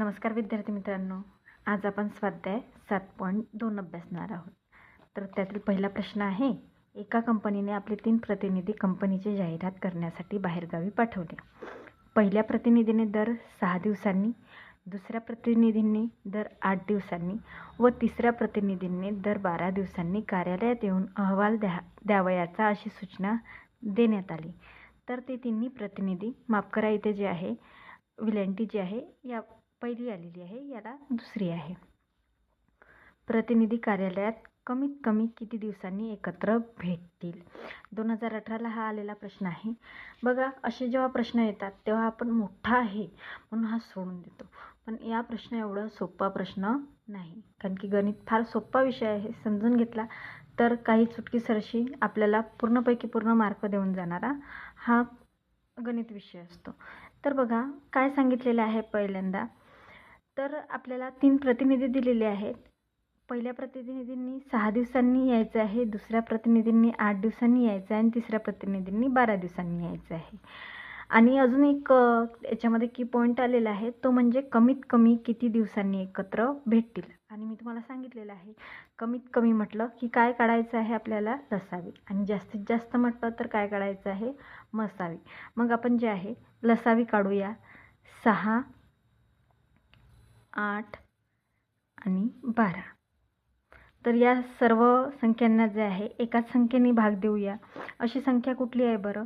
नमस्कार विद्यार्थी मित्रांनो. आज आपण स्वाध्याय सात पॉईंट दोन अभ्यासणार आहोत. तर त्यातील पहिला प्रश्न आहे एका कंपनीने आपले तीन प्रतिनिधी कंपनीची जाहिरात करण्यासाठी बाहेरगावी पाठवले. पहिल्या प्रतिनिधीने दर सहा दिवसांनी दुसऱ्या प्रतिनिधींनी दर आठ दिवसांनी व तिसऱ्या प्रतिनिधींनी दर बारा दिवसांनी कार्यालयात येऊन अहवाल द्या द्यावयाचा अशी सूचना देण्यात आली. तर ते तिन्ही प्रतिनिधी मापकरा इथे जे आहे विलंटी जी आहे या पहिली आलेली आहे याला दुसरी आहे. प्रतिनिधी कार्यालयात कमीत कमी किती दिवसांनी एकत्र भेटतील? दोन हजार अठराला हा आलेला प्रश्न आहे. बघा असे जेव्हा प्रश्न येतात तेव्हा आपण मोठा आहे म्हणून हा सोडून देतो. पण या प्रश्न एवढा सोपा प्रश्न नाही. कारण की गणित फार सोपा विषय आहे समजून घेतला तर काही चुटकी सरशी आपल्याला पूर्णपैकी पूर्ण मार्क देऊन जाणारा हा गणित विषय असतो. तर बघा काय सांगितलेलं आहे पहिल्यांदा? तर आपल्याला तीन प्रतिनिधी दिलेले आहेत. पहिल्या प्रतिनिधींनी सहा दिवसांनी यायचं आहे दुसऱ्या प्रतिनिधींनी आठ दिवसांनी यायचं आहे आणि तिसऱ्या प्रतिनिधींनी बारा दिवसांनी यायचं आहे. आणि अजून एक याच्यामध्ये की पॉईंट आलेला आहे तो म्हणजे कमीत कमी किती दिवसांनी एकत्र भेटतील? आणि मी तुम्हाला सांगितलेलं आहे कमीत कमी म्हटलं की काय काढायचं आहे आपल्याला? लसावी. आणि जास्तीत जास्त म्हटलं तर काय काढायचं आहे? मसावी. मग आपण जे आहे लसावी काढूया. सहा आठ आणि बारा. तर या सर्व संख्यांना जे आहे एकाच संख्येने भाग देऊया. अशी संख्या कुठली आहे बरं?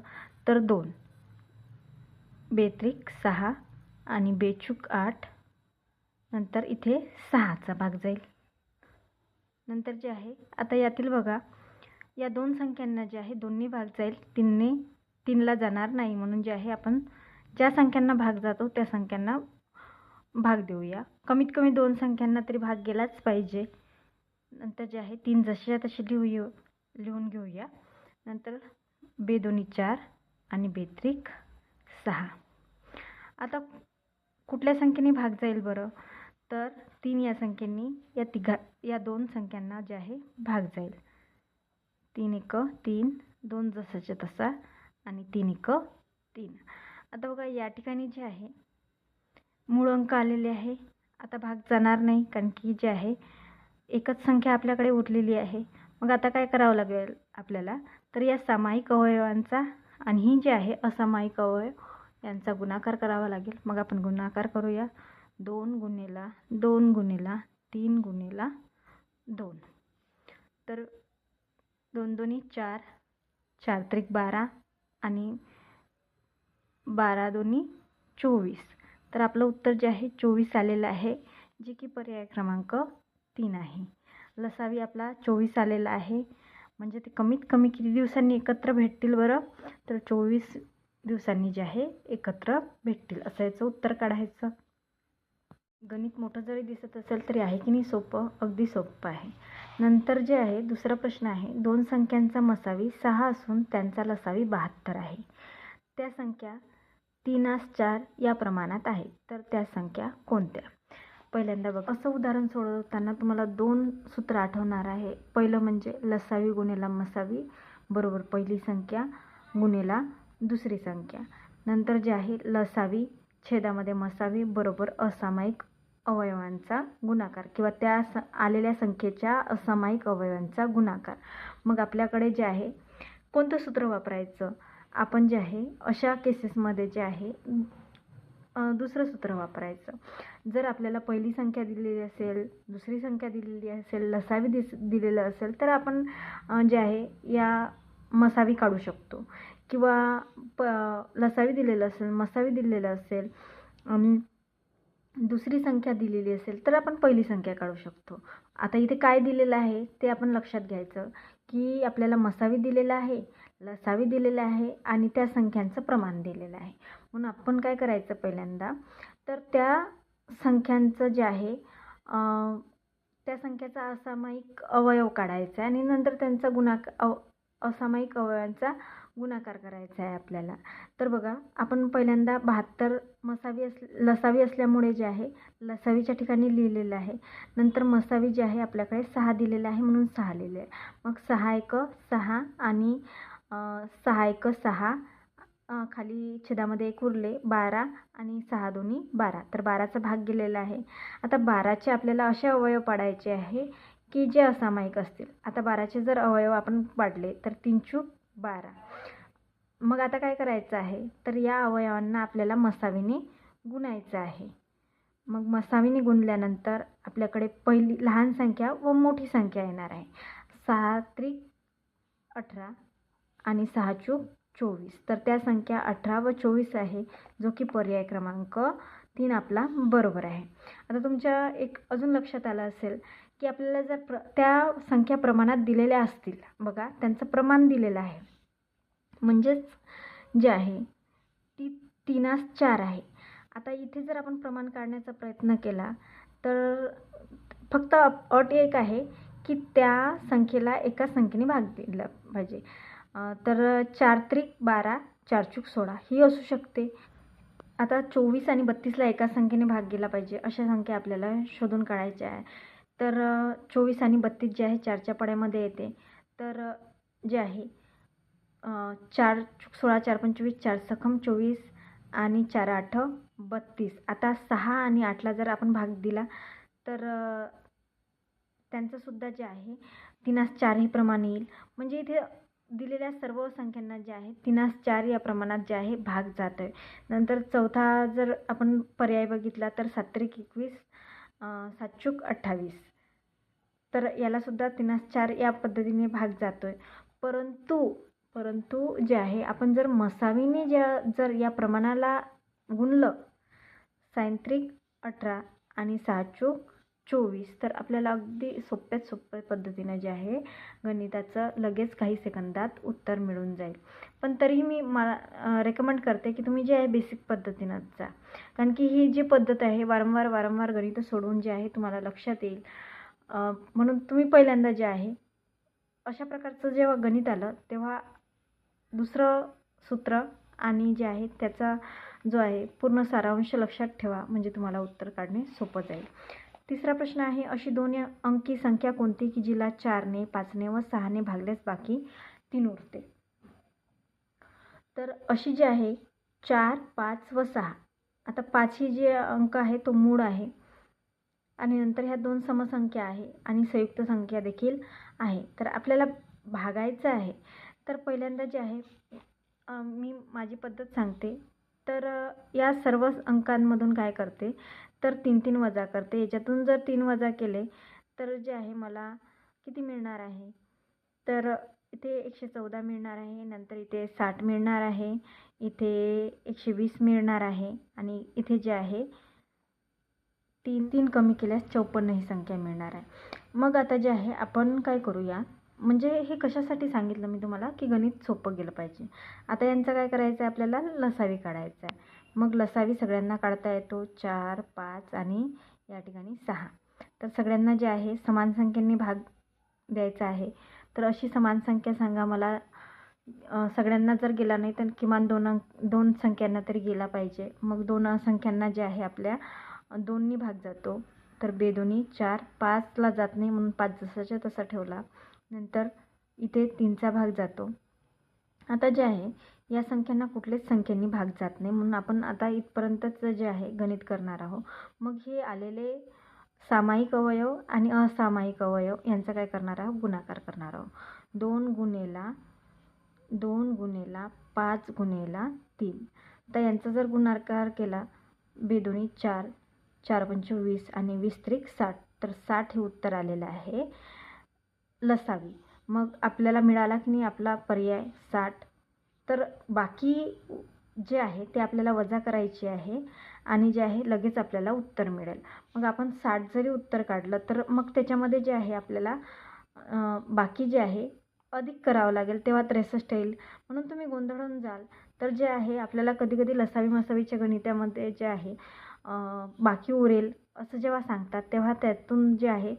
तर दोन. बेत्रिक सहा आणि बेचूक आठ. नंतर इथे सहाचा भाग जाईल. नंतर जे आहे आता यातील बघा या दोन संख्यांना जे आहे दोन्ही भाग जाईल. तीनने तीनला जाणार नाही म्हणून जे आहे आपण ज्या संख्यांना भाग जातो त्या संख्यांना भाग देऊया. कमीत कमी दोन संख्यांना तरी भाग गेलाच पाहिजे. नंतर जे आहे तीन जशीच्या तशी लिहूया लिहून घेऊया. नंतर बेदोनी चार आणि बेत्रिक सहा. आता कुठल्या संख्येने भाग जाईल बरं? तर तीन या संख्येने या तिघा या दोन संख्यांना जे आहे भाग जाईल. तीन एक तीन दोन जसाच्या तसा आणि तीन एक तीन. आता बघा या ठिकाणी जे आहे मूळ अंक आलेले आहे. आता भाग जाणार नाही कारण की जे आहे एकच संख्या आपल्याकडे उरलेली आहे. मग आता काय करावं लागेल आपल्याला? तर या सामायिक अवयवांचा आणि ही जे आहे असामायिक अवयव यांचा गुणाकार करावा लागेल. मग आपण गुणाकार करूया. दोन गुणेला दोन गुणेला तीन गुणेला दोन. तर दोन दोन्ही चार चार त्रिक बारा आणि बारा दोन्ही चोवीस. तर आपलं उत्तर जे आहे चोवीस आलेलं आहे जे की पर्याय क्रमांक तीन आहे. लसावी आपला चोवीस आलेला आहे. म्हणजे ते कमीत कमी किती दिवसांनी एकत्र भेटतील बरं? तर चोवीस दिवसांनी जे आहे एकत्र भेटतील. असं याचं उत्तर काढायचं. गणित मोठं जरी दिसत असेल तरी आहे की नाही सोपं? अगदी सोपं आहे. नंतर जे आहे दुसरा प्रश्न आहे. दोन संख्यांचा मसावी सहा असून त्यांचा लसावी बहात्तर आहे. त्या संख्या तीनास चार या प्रमाणात आहे. तर त्या संख्या कोणत्या? पहिल्यांदा बघ. असं उदाहरण सोडवताना तुम्हाला दोन सूत्र आठवणार आहे. पहिलं म्हणजे लसावी गुणेला मसावी बरोबर पहिली संख्या गुणेला दुसरी संख्या. नंतर जे आहे लसावी छेदामध्ये मसावी बरोबर असामायिक अवयवांचा गुणाकार किंवा त्या स आलेल्या संख्येच्या असामायिक अवयवांचा गुणाकार. मग आपल्याकडे जे आहे कोणतं सूत्र वापरायचं? आपण जे आहे अशा केसेसमध्ये जे आहे दुसरं सूत्र वापरायचं. जर आपल्याला पहिली संख्या दिलेली असेल दुसरी संख्या दिलेली असेल लसावी दिस दिलेलं असेल तर आपण जे आहे या मसावी काढू शकतो. किंवा प लसावी दिलेलं असेल मसावी दिलेलं असेल आणि दुसरी संख्या दिलेली असेल तर आपण पहिली संख्या काढू शकतो. आता इथे काय दिलेलं आहे ते आपण लक्षात घ्यायचं की आपल्याला मसावी दिलेलं आहे लसावी दिलेला आहे आणि त्या संख्यांचं प्रमाण दिलेलं आहे. म्हणून आपण काय करायचं पहिल्यांदा? तर त्या संख्यांचं जे आहे त्या संख्याचा असामायिक अवयव काढायचा आहे आणि नंतर त्यांचा गुणाक अव असामायिक अवयवांचा गुणाकार करायचा आहे आपल्याला. तर बघा आपण पहिल्यांदा बहात्तर मसावी अस लसावी असल्यामुळे जे आहे लसावीच्या ठिकाणी लिहिलेलं आहे. नंतर मसावी जे आहे आपल्याकडे सहा दिलेलं आहे म्हणून सहा लिहिले आहे मग सहा एक सहा आणि सहा एक सहा खाली छेदामध्ये एक उरले बारा आणि सहा दोन्ही बारा. तर बाराचा भाग गेलेला आहे. आता बाराचे आपल्याला असे अवयव पाडायचे आहे की जे असामायिक असतील. आता बाराचे जर अवयव आपण पाडले तर तीन चूक बारा. मग आता काय करायचं आहे? तर या अवयवांना आपल्याला मसावीने गुणायचं आहे. मग मसावीने गुणल्यानंतर आपल्याकडे पहिली लहान संख्या व मोठी संख्या येणार आहे. सहा त्रिक अठरा आणि सहा चूक चोवीस. तर त्या संख्या अठरा व चोवीस आहे जो की पर्याय क्रमांक तीन आपला बरोबर आहे. आता तुमच्या एक अजून लक्षात आलं असेल की आपल्याला जर प्र त्या संख्या प्रमाणात दिलेल्या असतील बघा त्यांचं प्रमाण दिलेलं आहे. म्हणजेच जे आहे ती तीनास चार आहे. आता इथे जर आपण प्रमाण काढण्याचा प्रयत्न केला तर फक्त अप- अट एक आहे की त्या संख्येला एका संख्येने भाग दिला पाहिजे. तर चार त्रिक बारा चारचूक सोळा ही असू शकते. आता चोवीस आणि बत्तीसला एका संख्येने भाग गेला पाहिजे अशा संख्या आपल्याला शोधून काढायच्या आहे. तर चोवीस आणि बत्तीस जे आहे चारच्या पड्यामध्ये येते. तर जे आहे चार चूक सोळा चार पंचवीस चार सखम चोवीस आणि चार आठ बत्तीस. आता सहा आणि आठला जर आपण भाग दिला तर त्यांचंसुद्धा जे आहे तिनास चार हे प्रमाण येईल. म्हणजे इथे दिलेल्या सर्व संख्यांना जे आहे तिनास चार या प्रमाणात जे आहे भाग जात आहे नंतर चौथा जर आपण पर्याय बघितला तर सात्रिक एकवीस अं, अठ्ठावीस. तर यालासुद्धा तिनास चार या पद्धतीने भाग जातो आहे परंतु परंतु जे आहे आपण जर मसावीने ज्या जर या प्रमाणाला गुणलं सायंत्रिक अठरा आणि सहा चूक चोवीस. तर आपल्याला अगदी सोप्यात सोप्या पद्धतीनं जे आहे गणिताचं लगेच काही सेकंदात उत्तर मिळून जाईल. पण तरीही मी मला रेकमेंड करते की तुम्ही जे आहे बेसिक पद्धतीनं जा. कारण की ही जी पद्धत आहे वारंवार वारंवार गणितं सोडवून जे आहे तुम्हाला लक्षात येईल. म्हणून तुम्ही पहिल्यांदा जे आहे अशा प्रकारचं जेव्हा गणित आलं तेव्हा दुसरं सूत्र आणि जे आहे त्याचा जो आहे पूर्ण सारांश लक्षात ठेवा. म्हणजे तुम्हाला उत्तर काढणे सोपं जाईल. तिसरा प्रश्न आहे अशी दोन अंकी संख्या कोणती? की जिला चारने पाचने व सहाने भागल्यास बाकी तीन उरते. तर अशी जी आहे चार पाच व सहा. आता पाच ही जे अंक आहे तो मूळ आहे. आणि नंतर ह्या दोन समसंख्या आहे आणि संयुक्त संख्या देखील आहे. तर आपल्याला भागायचं आहे. तर पहिल्यांदा जे आहे मी माझी पद्धत सांगते. तर या सर्व अंकांमधून काय करते? तर तीन तीन वजा करते. याच्यातून जर तीन वजा केले तर जे आहे मला किती मिळणार आहे? तर इथे एकशे चौदा मिळणार आहे नंतर इथे साठ मिळणार आहे इथे एकशे वीस मिळणार आहे आणि इथे जे आहे तीन तीन कमी केल्यास चौपन्न ही संख्या मिळणार आहे. मग आता जे आहे आपण काय करूया? म्हणजे हे कशासाठी सांगितलं मी तुम्हाला? की गणित सोपं गेलं पाहिजे. आता यांचं काय करायचं आहे आपल्याला? लसावी काढायचा आहे. मग लसावी सगळ्यांना काढता येतो. चार पाच आणि या ठिकाणी सहा. तर सगळ्यांना जे आहे समान संख्येने भाग द्यायचा आहे. तर अशी समान संख्या सांगा मला. सगळ्यांना जर गेला नाही तर किमान दोन अंक दोन संख्यांना तरी गेला पाहिजे. मग दोन संख्यांना जे आहे आपल्या दोन्ही भाग जातो. तर बेदोनी चार पाचला जात नाही म्हणून पाच जसाच्या तसा ठेवला. नंतर इथे तीनचा भाग जातो. आता जे आहे या संख्यांना कुठल्याच संख्येने भाग जात नाही. म्हणून आपण आता इथपर्यंतच जे आहे गणित करणार आहोत. मग हे आलेले सामायिक अवयव आणि असामायिक अवयव यांचा काय करणार आहोत? गुणाकार करणार आहोत. दोन गुणेला दोन गुणेला पाच गुणेला तीन. तर यांचा जर गुणाकार केला बेदोनी चार चार पंचवीस आणि वीस त्रिक साठ तर साठ हे उत्तर आलेलं आहे. लसावी. मग आपल्याला मिळाला की नाही आपला पर्याय साठ. तर बाकी जे आहे ते आपल्याला वजा करायची आहे आणि जे आहे लगेच आपल्याला उत्तर मिळेल. मग आपण साठ जरी उत्तर काढलं तर मग त्याच्यामध्ये जे आहे आपल्याला बाकी जे आहे अधिक करावं लागेल तेव्हा त्रेसष्ट येईल. म्हणून तुम्ही गोंधळून जाल. तर जे आहे आपल्याला कधी कधी लसावी मसावीच्या गणितामध्ये जे आहे बाकी उरेल असं जेव्हा सांगतात तेव्हा त्यातून जे आहे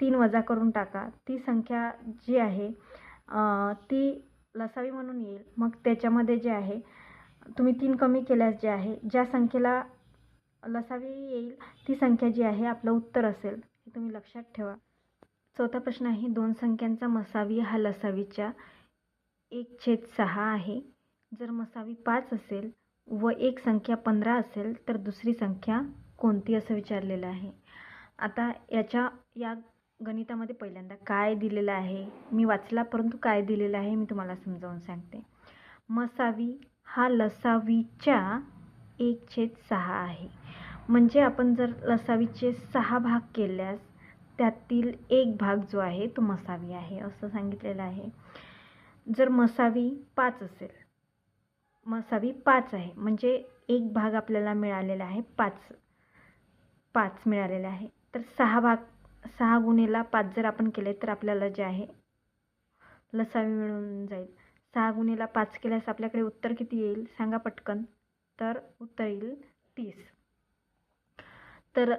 तीन वजा करून टाका. ती संख्या जी आहे ती लसावी म्हणून येईल. मग त्याच्यामध्ये जे आहे तुम्ही तीन कमी केल्यास जे आहे ज्या संख्येला लसावी येईल ती संख्या जी आहे आपलं उत्तर असेल. हे तुम्ही लक्षात ठेवा. चौथा प्रश्न आहे दोन संख्यांचा मसावी हा लसावीच्या एक छेद सहा आहे. जर मसावी पाच असेल व एक संख्या पंधरा असेल तर दुसरी संख्या कोणती असं विचारलेलं आहे? आता याच्या या गणितामध्ये पहिल्यांदा काय दिलेलं आहे? मी वाचला परंतु काय दिलेलं आहे मी तुम्हाला समजावून सांगते. मसावी हा लसावीच्या एक छेद सहा आहे. म्हणजे आपण जर लसावीचे सहा भाग केल्यास त्यातील एक भाग जो आहे तो मसावी आहे असं सांगितलेलं आहे. जर मसावी पाच असेल मसावी पाच आहे म्हणजे एक भाग आपल्याला मिळालेला आहे पाच पाच मिळालेला आहे. तर सहा भाग सहा गुणेला पाच जर आपण केले तर आपल्याला जे आहे लसावी मिळून जाईल. सहा गुणेला पाच केल्यास आपल्याकडे उत्तर किती येईल? सांगा पटकन. तर उत्तर येईल तीस. तर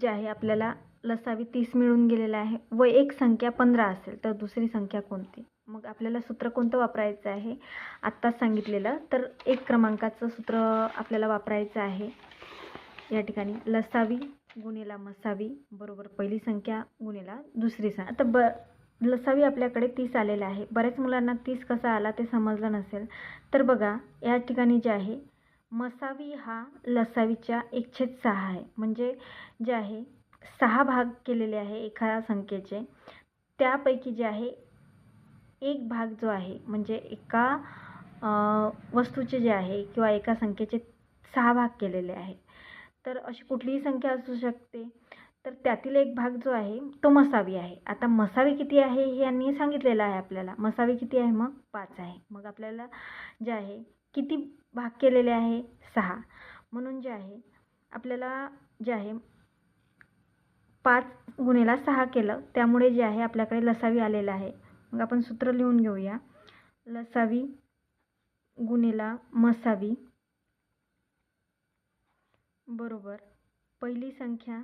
जे आहे आपल्याला लसावी तीस मिळून गेलेला आहे व एक संख्या पंधरा असेल तर दुसरी संख्या कोणती? मग आपल्याला सूत्र कोणतं वापरायचं आहे? आत्ताच सांगितलेलं. तर एक क्रमांकाचं सूत्र आपल्याला वापरायचं आहे. या ठिकाणी लसावी गुणेला मसावी बरोबर. पहिली संख्या गुणेला दुसरी संख्या. आता ब लसावी आपल्याकडे तीस आलेला आहे. बऱ्याच मुलांना तीस कसा आला ते समजलं नसेल. तर बघा या ठिकाणी जे आहे मसावी हा लसावीच्या एक सहा आहे. म्हणजे जे आहे सहा भाग केलेले आहे एका संख्येचे. त्यापैकी जे आहे एक भाग जो आहे म्हणजे एका वस्तूचे जे आहे किंवा एका संख्येचे सहा भाग केलेले आहे. तर अशी कुठलीही संख्या असू शकते. तर त्यातील एक भाग जो आहे तो मसावी आहे. आता मसावी किती आहे हे यांनी सांगितलेलं आहे आपल्याला. मसावी किती आहे मग? पाच आहे. मग आपल्याला जे आहे किती भाग केलेले आहे? सहा. म्हणून जे आहे आपल्याला जे आहे पाच गुणेला सहा केलं. त्यामुळे जे आहे आपल्याकडे लसावी आलेलं आहे. मग आपण सूत्र लिहून घेऊया. लसावी गुणेला मसावी बरोबर. पहिली संख्या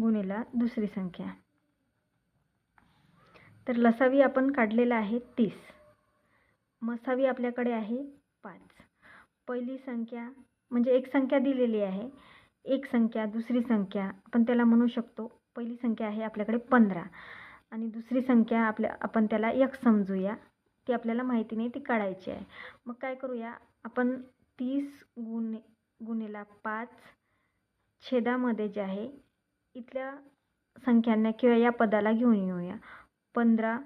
गुणेला दुसरी संख्या. तर लसावी आपण काढलेला आहे तीस. मसावी आपल्याकडे आहे पाच. पहिली संख्या म्हणजे एक संख्या दिलेली आहे. एक संख्या दुसरी संख्या आपण त्याला म्हणू शकतो. पहिली संख्या आहे आपल्याकडे पंधरा. आणि दुसरी संख्या आपल्या आपण त्याला एक समजूया. ती आपल्याला माहिती नाही ती काढायची आहे. मग काय करूया? आपण तीस गुणे गुणेला पाच छेदामध्ये जे आहे इथल्या संख्यांना किंवा या पदाला घेऊन येऊया. पंधरा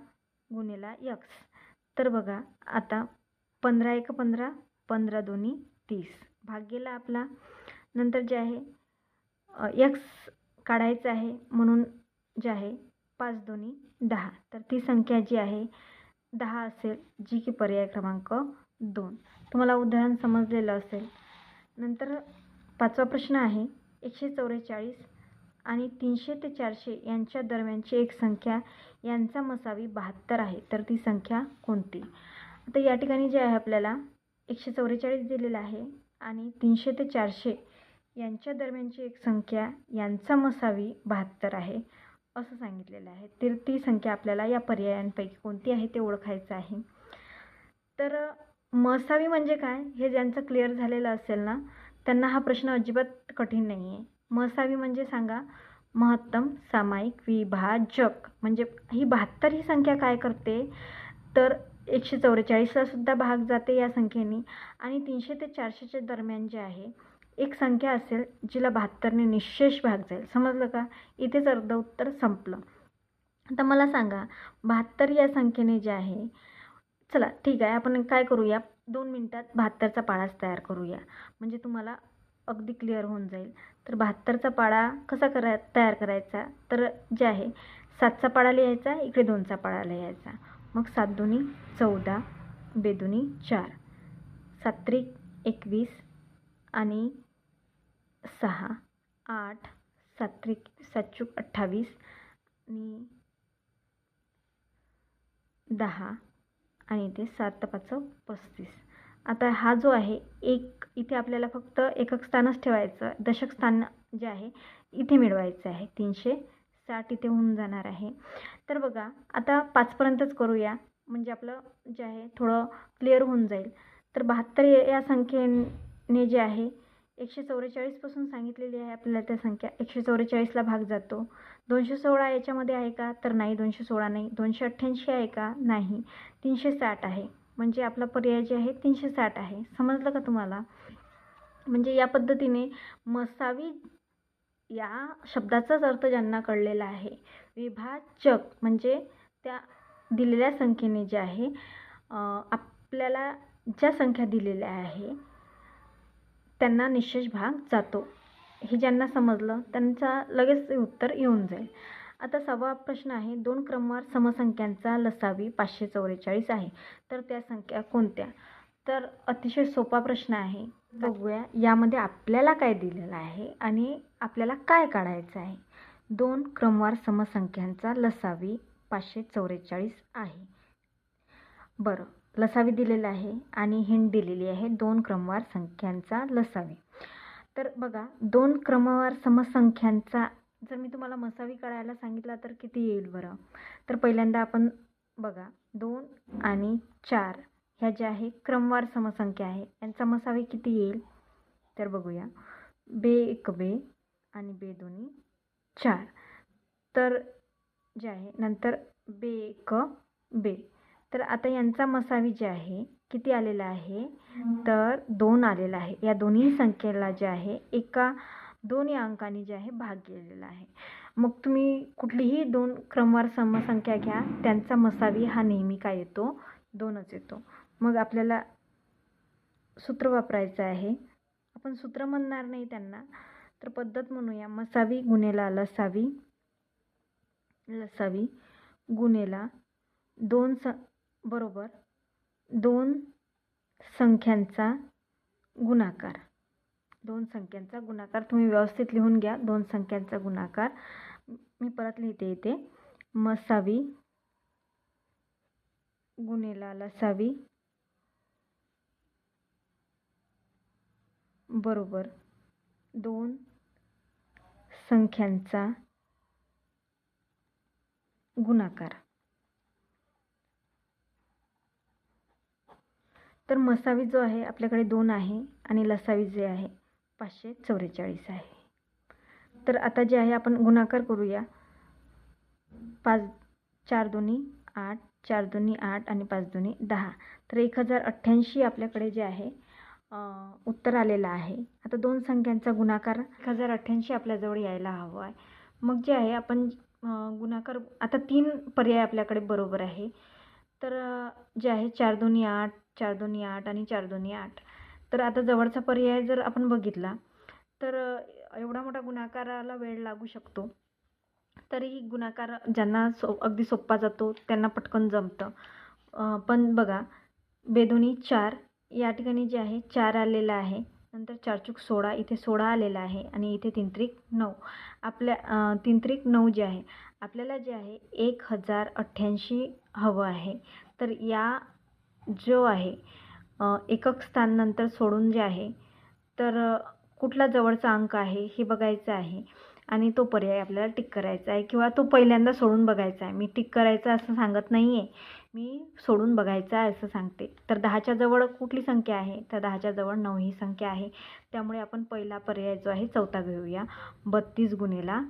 गुणेला यक्स. तर बघा आता पंधरा एक पंधरा पंधरा दोन्ही तीस. भाग गेला आपला. नंतर जे आहे यक्स काढायचं आहे म्हणून जे आहे पाच दोन्ही दहा. तर ती संख्या जी आहे दहा असेल जी की पर्याय क्रमांक दोन. तुम्हाला उदाहरण समजलेलं असेल. नंतर पाचवा प्रश्न आहे एकशे चौवेचाळीस आणि तीनशे ते चारशे यांच्या दरम्यानची एक संख्या यांचा मसावी बहात्तर आहे तर ती संख्या कोणती? आता या ठिकाणी जे आहे आपल्याला एकशे चौवेचाळीस दिलेलं आहे आणि तीनशे ते चारशे यांच्या दरम्यानची एक संख्या यांचा मसावी बहात्तर आहे असं सांगितलेलं आहे. तर ती संख्या आपल्याला या पर्यायांपैकी कोणती आहे ते ओळखायचं आहे. तर मसावी म्हणजे काय? हे ज्यांचं क्लिअर झालेलं असेल ना त्यांना हा प्रश्न अजिबात कठीण नाही आहे मसावी म्हणजे सांगा महत्तम सामायिक विभाजक. म्हणजे ही बहात्तर ही संख्या काय करते? तर एकशे चौवेचाळीसला सुद्धा भाग जाते या संख्येने. आणि तीनशे ते चारशेच्या दरम्यान जे आहे एक संख्या असेल जिला बहात्तरने निशेष भाग जाईल. समजलं का? इथेच अर्ध उत्तर संपलं. तर मला सांगा बहात्तर या संख्येने जे आहे चला ठीक आहे. आपण काय करूया? दोन मिनटात बहात्तरचा पाळाच तयार करूया. म्हणजे तुम्हाला अगदी क्लिअर होऊन जाईल. तर बहात्तरचा पाळा कसा करा तयार करायचा? तर जे आहे सातचा पाळा लिहायचा इकडे दोनचा पाळा लिहायचा. मग सात दोन्ही चौदा बेदोनी चार. सात्रिक एकवीस आणि सहा. आठ सात्रिक सातचूक अठ्ठावीस आणि दहा. आणि इथे सात पाच पस्तीस. आता हा जो आहे एक इथे आपल्याला फक्त एकक स्थानच ठेवायचं दशक स्थान जे आहे इथे मिळवायचं आहे. तीनशे साठ इथे होऊन जाणार आहे. तर बघा आता पाचपर्यंतच करूया. म्हणजे आपलं जे आहे थोडं क्लिअर होऊन जाईल. तर बहात्तर या संख्येने जे आहे एकशे चौवेचाळीसपासून सांगितलेली आहे आपल्याला त्या संख्या. एकशे चौवेचाळीसला भाग जातो. दोनशे सोळा याच्यामध्ये आहे का? तर नाही दोनशे सोळा नाही. दोनशे अठ्ठ्याऐंशी आहे का? नाही. तीनशे साठ आहे. म्हणजे आपला पर्याय जे आहे तीनशे साठ आहे. समजलं का तुम्हाला? म्हणजे या पद्धतीने मसावी या शब्दाचाच अर्थ ज्यांना कळलेला आहे विभाजक म्हणजे त्या दिलेल्या संख्येने जे आहे आपल्याला ज्या संख्या दिलेल्या आहे त्यांना निशेष भाग जातो. हे ज्यांना समजलं त्यांचा लगेच उत्तर येऊन जाईल. आता सहावा प्रश्न आहे दोन क्रमवार समसंख्यांचा लसावी पाचशे चौवेचाळीस आहे. तर त्या संख्या कोणत्या? तर अतिशय सोपा प्रश्न आहे. बघूया यामध्ये आपल्याला काय दिलेलं आहे आणि आपल्याला काय काढायचं आहे? दोन क्रमवार समसंख्यांचा लसावी पाचशे चौवेचाळीस आहे. बरं लसावी दिलेला आहे आणि हिंड दिलेली आहे दोन क्रमवार संख्यांचा लसावी. तर बघा दोन क्रमवार समसंख्यांचा जर मी तुम्हाला मसावी काढायला सांगितला तर किती येईल बरं? तर पहिल्यांदा आपण बघा दोन आणि चार ह्या ज्या आहे क्रमवार समसंख्या आहे यांचा मसावी किती येईल? तर बघूया. बे एक बे आणि बे दोन्ही चार. तर जे आहे नंतर बे एक बे. तर आता यांचा मसावी जे आहे. किती आलेला आहे? तर दोन आलेला आहे. या दोन्ही संख्येला जे आहे एका दोन या अंकाने जे आहे भाग गेलेला आहे. मग तुम्ही कुठलीही दोन क्रमवार समसंख्या घ्या. त्यांचा मसावी हा नेहमी काय येतो? दोनच येतो. मग आपल्याला सूत्र वापरायचं आहे. आपण सूत्र म्हणणार नाही त्यांना. तर पद्धत म्हणूया. मसावी गुन्हेला लसावी लसावी गुन्हेला दोन स बरोबर. दोन संख्यांचा गुणाकार. दोन संख्यांचा गुणाकार तुम्ही व्यवस्थित लिहून घ्या. दोन संख्यांचा गुणाकार. मी परत लिहिते इथे. मसावी गुन्हेला लसावी बरोबर. दोन संख्यांचा गुणाकार. तर मसावी जो आहे आपल्याकडे दोन आहे आणि लसावी जे आहे पाचशे चौवेचाळीस आहे. तर आता जे आहे आपण गुणाकार करूया. पाच चार दोन्ही आठ चार दोन्ही आठ आणि पाच दोन्ही दहा. तर एक हजार अठ्ठ्याऐंशी आपल्याकडे जे आहे उत्तर आलेलं आहे. आता दोन संख्यांचा गुणाकार एक हजार अठ्ठ्याऐंशी आपल्याजवळ यायला हवं आहे. मग जे आहे आपण गुणाकार आता तीन पर्याय आपल्याकडे बरोबर आहे. तर जे आहे चार दोन्ही आठ चार दोन्ही आठ आणि चार दोन्ही आठ. तर आता जवळचा पर्याय जर आपण बघितला तर एवढा मोठा गुणाकाराला वेळ लागू शकतो. तरीही गुणाकार ज्यांना सो अगदी सोप्पा जातो त्यांना पटकन जमतं. पण बघा बेदोनी चार या ठिकाणी जे आहे चार आलेलं आहे. नंतर चारचूक सोळा इथे सोळा आलेला आहे आणि इथे तिंत्रिक नऊ. आपल्या तिंत्रिक नऊ जे आहे आपल्याला जे आहे एक हजार अठ्ठ्याऐंशी हवं आहे. तर या जो आहे एकक स्थान नंतर सोडून जे आहे तर कुठला जवळचा अंक आहे हे बघायचं आहे. आणि तो पर्याय आपल्याला टिक करायचा आहे किंवा तो पहिल्यांदा सोडून बघायचा आहे. मी टिक करायचा असं सांगत नाही आहे मी सोडून बघायचं आहे असं सांगते. तर दहाच्या जवळ कुठली संख्या आहे? तर दहाच्या जवळ नऊ ही संख्या आहे. त्यामुळे आपण पहिला पर्याय जो आहे चौथा घेऊया. बत्तीस गुन्हेला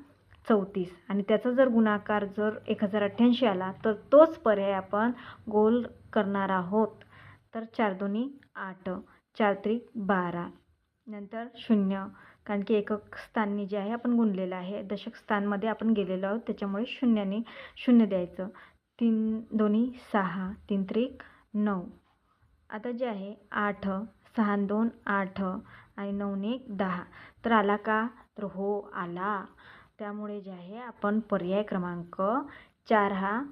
चौतीस. आणि त्याचा जर गुणाकार जर एक हजार अठ्ठ्याऐंशी आला तर तोच पर्याय आपण गोल करणार आहोत. तर चार दोन्ही आठ चार त्रिक बारा. नंतर शून्य. कारण की एकक स्थाननी जे आहे आपण गुणलेलं आहे. दशक स्थानमध्ये आपण गेलेलो आहोत त्याच्यामुळे शून्याने शून्य द्यायचं. तीन दोन्ही सहा. तीन त्रिक नऊ. आता जे आहे आठ. सहा दोन आठ. आणि नऊने एक दहा. तर आला का? तर हो आला. त्यामुळे जे आहे आपण पर्याय क्रमांक चार हा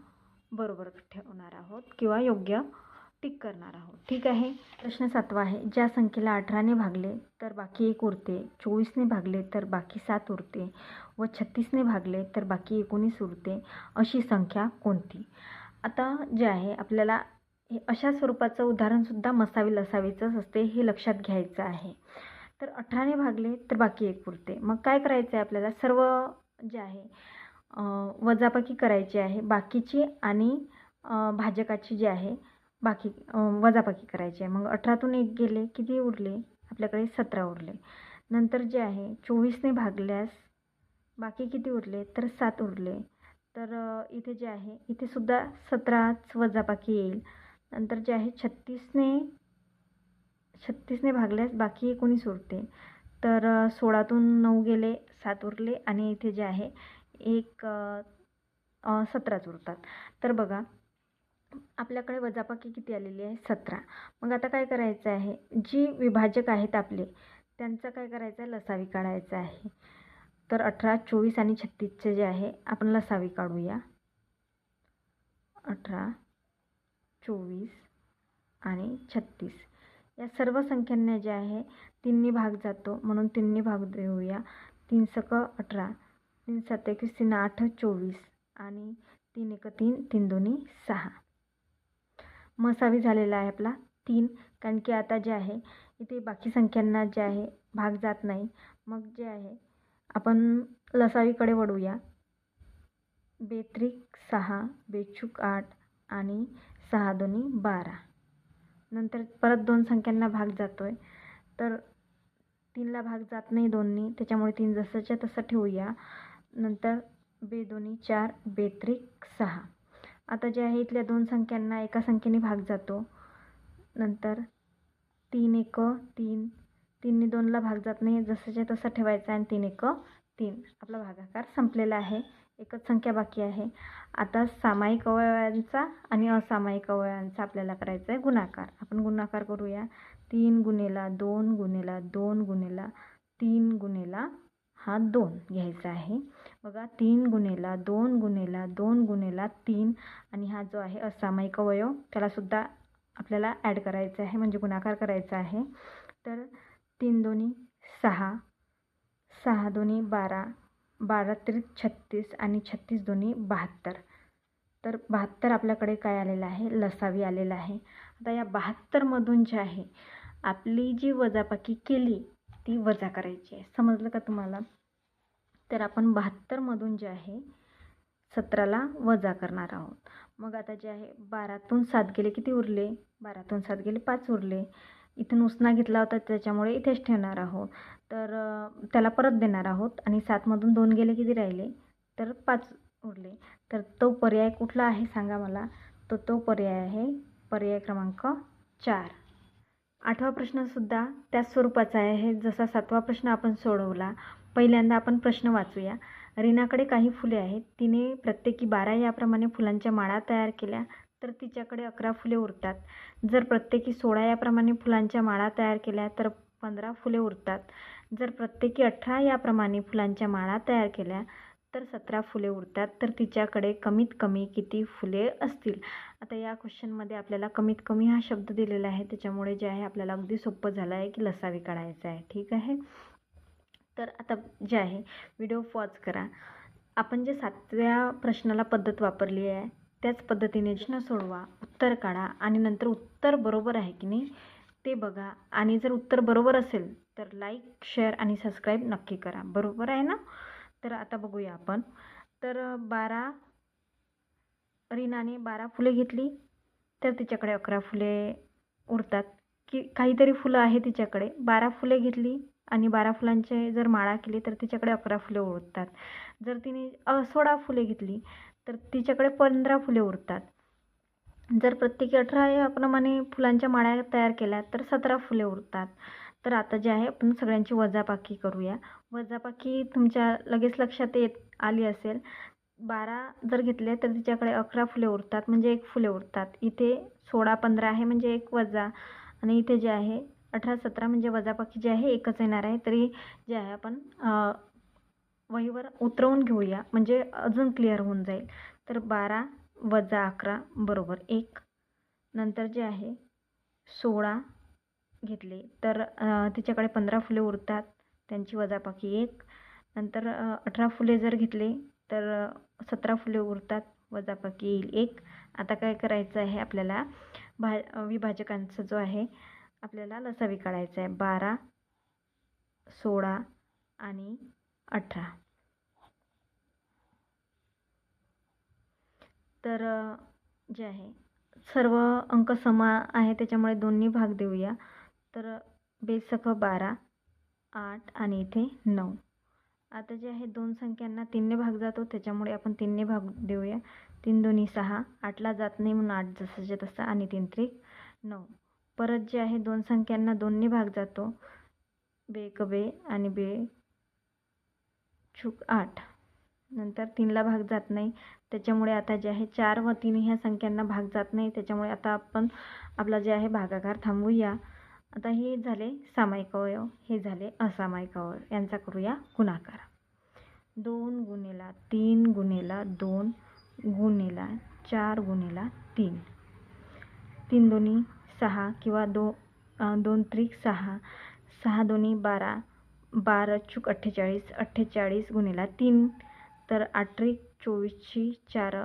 बरोबर ठेवणार आहोत किंवा योग्य टिक करणार आहोत. ठीक आहे? प्रश्न सातवा आहे. ज्या संख्येला अठराने भागले तर बाकी एक उरते. चोवीसने भागले तर बाकी सात उरते. व छत्तीसने भागले तर बाकी एकोणीस उरते. अशी संख्या कोणती? आता जे आहे आपल्याला हे अशा स्वरूपाचं उदाहरणसुद्धा मसावी लसावीचंच असते हे लक्षात घ्यायचं आहे. तर अठराने भागले तर बाकी एक उरते. मग काय करायचं आहे आपल्याला? सर्व जे आहे वजाबाकी करायची आहे. बाकीची आणि भाजकाची जी आहे बाकी वजाबाकी करायची आहे. मग अठरातून एक गेले किती उरले? आपल्याकडे सतरा उरले. नंतर जे आहे चोवीसने भागल्यास बाकी किती उरले? तर सात उरले. तर इथे जे आहे इथेसुद्धा सतराच वजाबाकी येईल. नंतर जे आहे छत्तीसने छत्तीसने भागल्यास बाकी एकोणीस उरते. तर सोळातून नऊ गेले सात उरले. आणि इथे जे आहे एक सतराच उरतात तर बघा आपल्याकडे वजाबाकी किती आलेली आहे? सतरा. मग आता काय करायचं आहे? जी विभाजक आहेत आपले त्यांचं काय करायचं? आहे लसावी काढायचं आहे. तर अठरा चोवीस आणि छत्तीसचे जे आहे आपण लसावी काढूया. अठरा चोवीस आणि छत्तीस. या सर्व संख्यांना जे आहे तिन्ही भाग जातो. म्हणून तिन्ही भाग देऊया. तीन सक अठरा. तीन सात एकवीस तीन आठ चोवीस आणि तीन एक तीन तीन दोन्ही सहा. मसावी झालेला आहे आपला तीन कारण की आता जे आहे इथे बाकी संख्यांना जे आहे भाग जात नाही. मग जे आहे आपण लसावीकडे वळूया. बेत्रिक सहा बेचूक आठ आणि सहा दोन्ही बारा. नंतर परत दोन संख्यांना भाग जातो आहे तर तीनला भाग जात नाही दोन्ही त्याच्यामुळे तीन जसंच्या तसं ठेवूया. नंतर बेदोनी चार बेत्रिक सहा. आता जे आहे इथल्या दोन संख्यांना एका संख्येने भाग जातो. नंतर तीन एक तीन तीनने दोनला भाग जात नाही. जसंच्या तसं ठेवायचा आणि तीन एक तीन. आपला भागाकार संपलेला आहे. एकच संख्या बाकी आहे. आता सामायिक अवयवांचा आणि असामायिक अवयवांचा आपल्याला करायचा आहे गुणाकार. आपण गुणाकार करूया. तीन गुणेला दोन गुणेला दोन गुणेला तीन गुणेला हा दोन घ्यायचा आहे. बघा तीन गुणेला दोन गुणेला दोन गुणेला तीन आणि हा जो आहे असामायिक अवयव त्यालासुद्धा आपल्याला ॲड करायचा आहे म्हणजे गुणाकार करायचा आहे. तर तीन दोन्ही सहा सहा दोन्ही बारा बारा त्रिक छत्तीस आणि छत्तीस दोन्ही बहात्तर. तर बहात्तर आपल्याकडे काय आलेलं आहे? लसावी आलेलं आहे. आता या बहात्तरमधून जे आहे आपली जी वजाबाकी केली ती वजा करायची आहे. समजलं का तुम्हाला? तर आपण बहात्तरमधून जे आहे सतराला वजा करणार आहोत. मग आता जे आहे बारातून सात गेले किती उरले? बारातून सात गेले पाच उरले. इथून उसना घेतला होता त्याच्यामुळे इथेच ठेवणार आहोत. तर त्याला परत देणार आहोत. आणि सातमधून दोन गेले किती राहिले? तर पाच उरले. तर तो पर्याय कुठला आहे सांगा मला? तो तो पर्याय आहे पर्याय क्रमांक चार. आठवा प्रश्नसुद्धा त्याच स्वरूपाचा आहे. जसा सातवा प्रश्न आपण सोडवला पहिल्यांदा आपण प्रश्न वाचूया. रीनाकडे काही फुले आहेत. तिने प्रत्येकी बारा याप्रमाणे फुलांच्या माळा तयार केल्या तर तिच्याकडे अकरा फुले उरतात. जर प्रत्येकी सोळा याप्रमाणे फुलांच्या माळा तयार केल्या तर पंधरा फुले उरतात. जर प्रत्येकी अठरा याप्रमाणे फुलांच्या माळा तयार केल्या तर सतरा फुले उरतात तर तिच्याकडे कमीत कमी किती फुले असतील? आता या क्वेश्चनमध्ये आपल्याला कमीत कमी हा शब्द दिलेला आहे त्याच्यामुळे जे आहे आपल्याला अगदी सोपं झालं आहे की लसावी काढायचं आहे. ठीक आहे? तर आता जे आहे व्हिडिओ पॉज करा. आपण जे सातव्या प्रश्नाला पद्धत वापरली आहे त्याच पद्धतीने प्रश्न सोडवा उत्तर काढा आणि नंतर उत्तर बरोबर आहे की नाही ते बघा. आणि जर उत्तर बरोबर असेल तर लाईक शेअर आणि सबस्क्राईब नक्की करा. बरोबर आहे ना? तर आता बघूया आपण. तर बारा रीनाने बारा फुले घेतली तर तिच्याकडे अकरा फुले उरतात. की काहीतरी फुलं आहे तिच्याकडे. बारा फुले घेतली आणि बारा फुलांचे जर माळा केली तर तिच्याकडे अकरा फुले उरतात. जर तिने सोळा फुले घेतली तर तिच्याकडे पंधरा फुले उरतात. जर प्रत्येकी अठरा याप्रमाणे फुलांच्या माळ्या तयार केल्या तर सतरा फुले उरतात. तर आता जे आहे आपण सगळ्यांची वजाबाकी करूया. वजाबाकी तुमच्या लगेच लक्षात येत आली असेल. बारा जर घेतले तर तिच्याकडे अकरा फुले उरतात म्हणजे एक फुले उरतात. इथे सोळा पंधरा आहे म्हणजे एक वजा. आणि इथे जे आहे अठरा सतरा म्हणजे वजाबाकी जे आहे एकच येणार आहे. तरी जे आहे आपण वहीवर उतरवून घेऊया. म्हणजे अजून क्लिअर होऊन जाईल. तर बारा वजा अकरा बरोबर एक. नंतर जे आहे सोळा घेतले. तर तिच्याकडे पंधरा फुले उरतात. त्यांची वजाबाकी एक. नंतर अठरा फुले जर घेतले तर सतरा फुले उरतात वजाबाकी येईल एक. आता काय करायचं आहे आपल्याला? भा विभाजकांचा जो आहे आपल्याला लसावी काढायचा आहे. बारा सोळा आणि अठरा. तर जे आहे सर्व अंक समा आहे त्याच्यामुळे दोन्ही भाग देऊया. तर बेसख बारा आठ आणि इथे नऊ. आता जे आहे दोन संख्यांना तीनने भाग जातो त्याच्यामुळे आपण तीनने भाग देऊया. तीन दोन्ही सहा आठला जात नाही म्हणून आठ जसंच्या तसं आणि तीन त्रिक नऊ. परत जे आहे दोन संख्यांना दोनने भाग जातो. बे कबे बे आणि बे छुक आठ. नंतर तीनला भाग जात नाही. त्याच्यामुळे आता जे आहे चार व तीन ह्या संख्यांना भाग जात नाही. त्याच्यामुळे आता आपण आपला जे आहे भागाकार थांबवूया आता हे झाले सामायिक अवयव हे झाले असामायिक अवयव. यांचा करूया गुणाकार. दोन गुणेला तीन गुणेला दोन गुणेला चार गुणेला तीन. तीन दोन्ही सहा किंवा दो दोन त्रिक सहा. सहा दोन्ही बारा बारा चूक अठ्ठेचाळीस अठ्ठेचाळीस गुणेला तीन. तर आठ त्रिक चोवीसची चार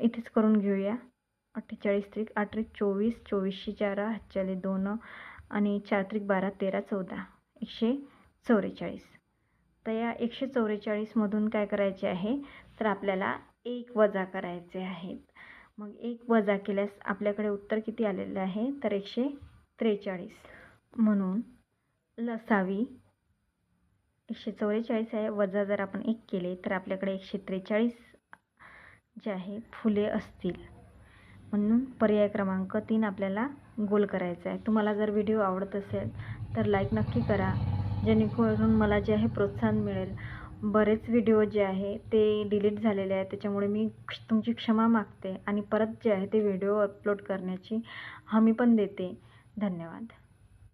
इथेच करून घेऊया. अठ्ठेचाळीस त्रिक आठ चोवीस चोवीसशे चार हातच्याले दोन आणि चार त्रिक बारा तेरा चौदा एकशे चौवेचाळीस तर या एकशे चौवेचाळीसमधून काय करायचे आहे? तर आपल्याला एक वजा करायचे आहेत मग एक वजा केल्यास आपल्याकडे उत्तर किती आलेलं आहे? तर एकशे त्रेचाळीस. म्हणून लसावी एकशे चौवेचाळीस आहे. वजा जर आपण एक केले तर आपल्याकडे एकशे त्रेचाळीस जे आहे फुले असतील. म्हणून पर्याय क्रमांक तीन आपल्याला गोल करायचा आहे. तुम्हाला जर व्हिडिओ आवडत असेल तर लाईक नक्की करा. जेणेकरून मला जे आहे प्रोत्साहन मिळेल. बरेच व्हिडिओ जे आहे ते डिलीट झालेले आहेत. त्याच्यामुळे मी क्ष- तुमची क्षमा मागते आणि परत जे आहे ते व्हिडिओ अपलोड करण्याची हमी पण देते. धन्यवाद.